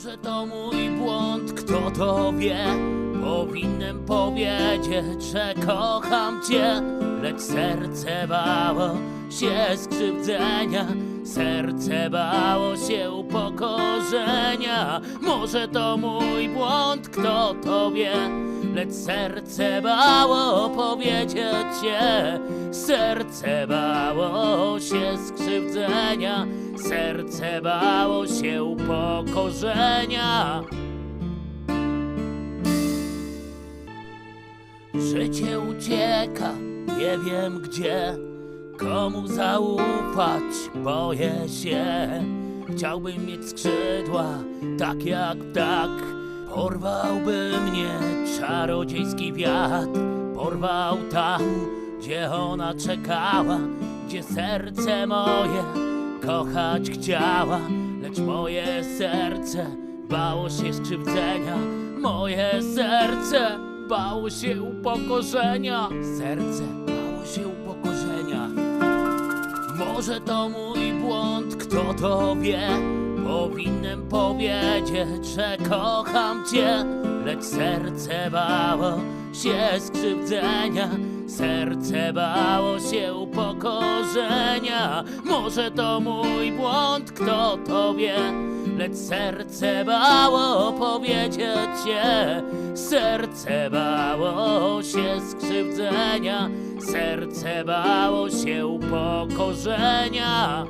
Może to mój błąd, kto to wie? Powinienem powiedzieć, że kocham cię, lecz serce bało się skrzywdzenia. Serce bało się upokorzenia. Może to mój błąd, kto to wie? Lecz serce bało powiedzieć się, serce bało się skrzywdzenia, serce bało się upokorzenia. Życie ucieka, nie wiem gdzie, komu zaufać, boję się. Chciałbym mieć skrzydła, tak jak ptak, porwałby mnie czarodziejski wiatr, porwał tam, gdzie ona czekała, gdzie serce moje kochać chciała, lecz moje serce bało się skrzywdzenia, moje serce bało się upokorzenia, serce bało się upokorzenia. Może to mój błąd, kto to wie? Powinienem powiedzieć, że kocham cię, lecz serce bało się skrzywdzenia, serce bało się upokorzenia. Może to mój błąd, kto to wie? Lecz serce bało powiedzieć się, serce bało się skrzywdzenia, serce bało się upokorzenia.